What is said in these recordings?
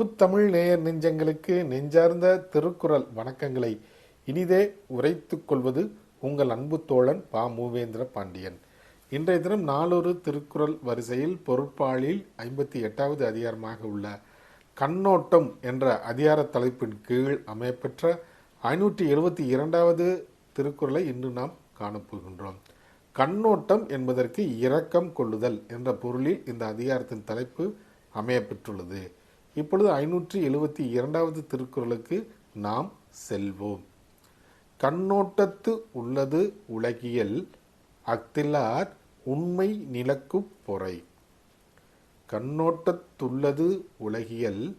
தமிழ் நேயர் நெஞ்சங்களுக்கு நெஞ்சார்ந்த திருக்குறள் வணக்கங்களை. இனிதே உரைத்துக் கொள்வது உங்கள் அன்பு தோழன் பா. மூவேந்திர பாண்டியன். இன்றைய தினம் நாளொரு திருக்குறள் வரிசையில் பொருட்பாலில் ஐம்பத்தி எட்டாவது அதிகாரமாக உள்ள கண்ணோட்டம் என்ற அதிகார தலைப்பின் கீழ் அமையப்பெற்ற ஐநூற்றி எழுபத்தி இரண்டாவது திருக்குறளை இன்று நாம் காணப்போகின்றோம் கண்ணோட்டம் என்பதற்கு இரக்கம் கொள்ளுதல் என்ற பொருளில் இந்த அதிகாரத்தின் தலைப்பு அமையப்பெற்றுள்ளது இப்பொழுது ஐநூற்றி எழுபத்தி இரண்டாவது திருக்குறளுக்கு நாம் செல்வோம். கண்ணோட்டத்து உள்ளது உலகியல் அக்திலார் உண்மை நிலக்குப் பொறை. கண்ணோட்டத்துள்ளது உலகியல்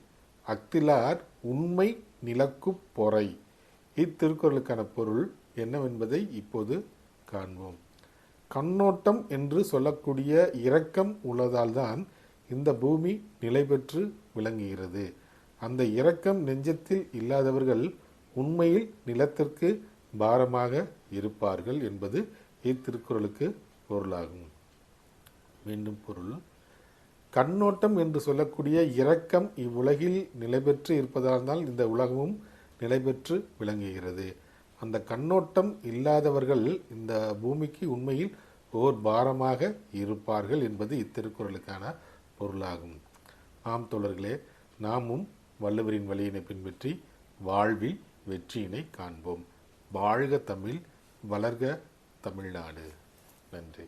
அக்திலார் உண்மை நிலக்குப் பொறை. இத்திருக்குறளுக்கான பொருள் என்னவென்பதை இப்போது காண்போம். கண்ணோட்டம் என்று சொல்லக்கூடிய இரக்கம் உள்ளதால்தான் இந்த பூமி நிலை பெற்று விளங்குகிறது. அந்த இரக்கம் நெஞ்சத்தில் இல்லாதவர்கள் உண்மையில் நிலத்திற்கு பாரமாக இருப்பார்கள் என்பது இத்திருக்குறளுக்கு பொருளாகும். மீண்டும் பொருள். கண்ணோட்டம் என்று சொல்லக்கூடிய இரக்கம் இவ்வுலகில் நிலைபெற்று இருப்பதால்தான் இந்த உலகமும் நிலைபெற்று விளங்குகிறது. அந்த கண்ணோட்டம் இல்லாதவர்கள் இந்த பூமிக்கு உண்மையில் ஓர் பாரமாக இருப்பார்கள் என்பது இத்திருக்குறளுக்கான பொருளாகும். ஆம் தோழர்களே நாமும் வள்ளுவரின் வழியினை பின்பற்றி வாழ்வில் வெற்றியினை காண்போம். வாழ்க தமிழ் வளர்க தமிழ்நாடு. நன்றி.